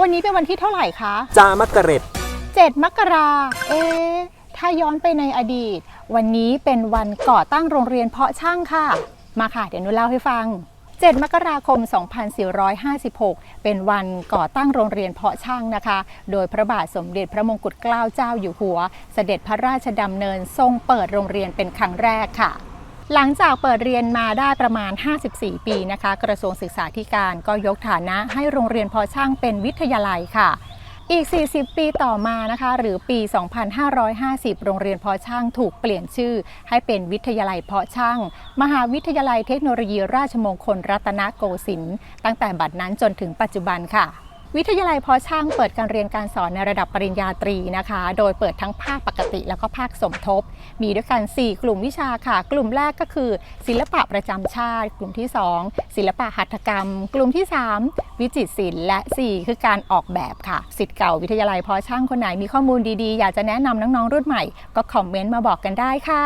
วันนี้เป็นวันที่เท่าไหร่คะ จามะกะเร็ด7มกราเอ๊ะถ้าย้อนไปในอดีต วันนี้เป็นวันก่อตั้งโรงเรียนเพาะช่างค่ะ มาค่ะ เดี๋ยวหนูเล่าให้ฟัง 7 มกราคม 2456 เป็นวันก่อตั้งโรงเรียนเพาะช่างนะคะ โดยพระบาทสมเด็จพระมงกุฎเกล้าเจ้าอยู่หัว เสด็จพระราชดำเนินทรงเปิดโรงเรียนเป็นครั้งแรกค่ะ หลังจากเปิดเรียนมาได้ประมาณ 54 ปีนะคะ กระทรวงศึกษาธิการก็ยกฐานะให้โรงเรียนพอช่างเป็นวิทยาลัยค่ะ อีก 40 ปีต่อมานะคะ หรือปี 2550 โรงเรียนพาะช่างถูกเปลี่ยนชื่อ ให้เป็นวิทยาลัยเพาะช่าง มหาวิทยาลัยเทคโนโลยีราชมงคลรัตนโกสินทร์ตั้งแต่บัดนั้นจนถึงปัจจุบันค่ะ วิทยาลัยพาะช่างเปิดการเรียนการสอนในระดับปริญญาตรีนะคะ โดยเปิดทั้งภาคปกติแล้วก็ภาคสมทบ มีด้วยกัน 4 กลุ่มวิชาค่ะ กลุ่มแรกก็คือ ศิลปะประจำชาติ กลุ่มที่ 2 ศิลปะหัตถกรรม กลุ่มที่ 3 วิจิตรศิลป์และ 4 คือการออกแบบค่ะสิทธิ์เก่าวิทยาลัยพาะช่างคนไหนมีข้อมูลดีๆ อยากจะแนะนำน้องๆรุ่นใหม่ ก็คอมเมนต์มาบอกกันได้ค่ะ